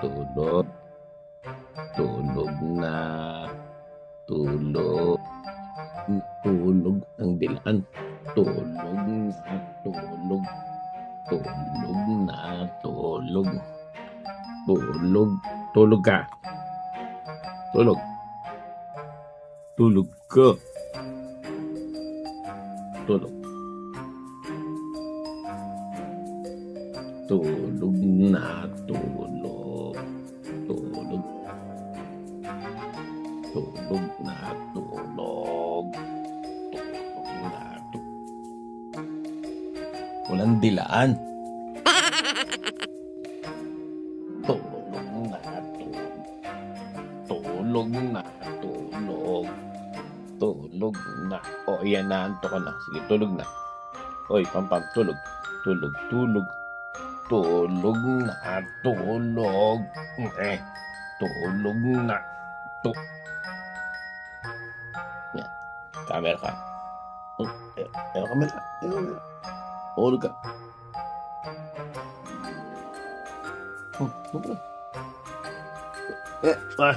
Tulog. Tulog na. Tulog. Tulog ng dilaan. Tulog na. Tulog. Tulog na. Tulog. Tulog. Tulog ka. Tulog. Tulog ka. Tulog. Tulog na. Tulog. Tulog. Tulog na. Tulog. Tulog na. Tulog. Walang dilaan. Tulog na. Tulog. Tulog na. Tulog. Tulog na. O, yan na. Anto ka na. Sige, tulog na. Oy, pampam, tulog. Tulog, tulog. Tulog na. Tulog. Eh, tulog na. Tu yan. Camera ka. Oh, eh, eh, camera. Eh, Tulog ka. Oh, tulog ka. Eh, ah.